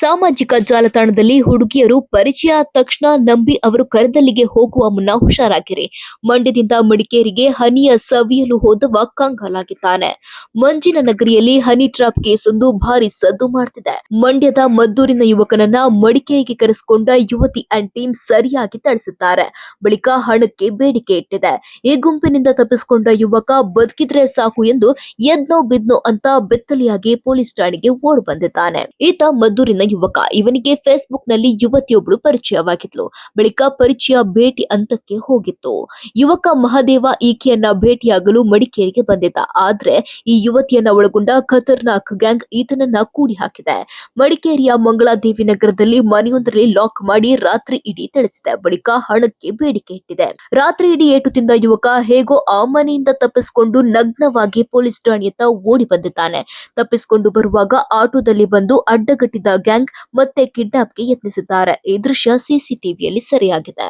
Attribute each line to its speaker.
Speaker 1: ಸಾಮಾಜಿಕ ಜಾಲತಾಣದಲ್ಲಿ ಹುಡುಗಿಯರು ಪರಿಚಯ ತಕ್ಷಣ ನಂಬಿ ಅವರು ಕರೆದಲ್ಲಿಗೆ ಹೋಗುವ ಮುನ್ನ ಹುಷಾರಾಗಿರಿ. ಮಂಡ್ಯದಿಂದ ಮಡಿಕೇರಿಗೆ ಹನಿಯ ಸವಿಯಲು ಹೋದವ ಕಂಗಾಲಾಗಿದ್ದಾನೆ. ಮಂಜಿನ ನಗರಿಯಲ್ಲಿ ಹನಿ ಟ್ರಾಪ್ ಕೇಸೊಂದು ಭಾರಿ ಸದ್ದು ಮಾಡ್ತಿದೆ. ಮಂಡ್ಯದ ಮದ್ದೂರಿನ ಯುವಕನನ್ನ ಮಡಿಕೇರಿಗೆ ಕರೆಸಿಕೊಂಡ ಯುವತಿ ಅಂಡ್ ಟೀಮ್ ಸರಿಯಾಗಿ ತಳಿಸಿದ್ದಾರೆ ಬಳಿಕ ಹಣಕ್ಕೆ ಬೇಡಿಕೆ ಇಟ್ಟಿದೆ. ಈ ಗುಂಪಿನಿಂದ ತಪ್ಪಿಸಿಕೊಂಡ ಯುವಕ ಬದುಕಿದ್ರೆ ಸಾಕು ಎಂದು ಎದ್ನೋ ಬಿದ್ನೋ ಅಂತ ಬೆತ್ತಲಿಯಾಗಿ ಪೊಲೀಸ್ ಠಾಣೆಗೆ ಓಡ್ ಬಂದಿದ್ದಾನೆ. ಈತ ಮದ್ದೂರಿನ ಯುವಕ. ಇವನಿಗೆ ಫೇಸ್ಬುಕ್ನಲ್ಲಿ ಯುವತಿಯೊಬ್ಬಳು ಪರಿಚಯವಾಗಿದ್ಲು. ಬಳಿಕ ಪರಿಚಯ ಭೇಟಿ ಅಂತಕ್ಕೆ ಹೋಗಿತ್ತು. ಯುವಕ ಮಹಾದೇವ ಈಕೆಯನ್ನ ಭೇಟಿಯಾಗಲು ಮಡಿಕೇರಿಗೆ ಬಂದಿದ್ದ. ಆದ್ರೆ ಈ ಯುವತಿಯನ್ನ ಒಳಗೊಂಡ ಖತರ್ನಾಕ್ ಗ್ಯಾಂಗ್ ಈತನನ್ನ ಕೂಡಿ ಹಾಕಿದೆ ಮಡಿಕೇರಿಯ ಮಂಗಳಾದೇವಿ ನಗರದಲ್ಲಿ ಮನೆಯೊಂದರಲ್ಲಿ ಲಾಕ್ ಮಾಡಿ ರಾತ್ರಿ ಇಡೀ ತಿಳಿಸಿದೆ ಬಳಿಕ ಹಣಕ್ಕೆ ಬೇಡಿಕೆ ಇಟ್ಟಿದೆ. ರಾತ್ರಿ ಇಡೀ ಏಟು ತಿಂದ ಯುವಕ ಹೇಗೋ ಆ ಮನೆಯಿಂದ ತಪ್ಪಿಸಿಕೊಂಡು ನಗ್ನವಾಗಿ ಪೊಲೀಸ್ ಠಾಣೆಯತ್ತ ಓಡಿ ಬಂದಿದ್ದಾನೆ. ತಪ್ಪಿಸಿಕೊಂಡು ಬರುವಾಗ ಆಟೋದಲ್ಲಿ ಬಂದು ಅಡ್ಡಗಟ್ಟಿದ್ದ ಗ್ಯಾಂಗ್ ಮತ್ತೆ ಕಿಡ್ನಾಪ್ಗೆ ಯತ್ನಿಸಿದ್ದಾರೆ. ಈ ದೃಶ್ಯ ಸಿಸಿಟಿವಿಯಲ್ಲಿ ಸೆರೆಯಾಗಿದೆ.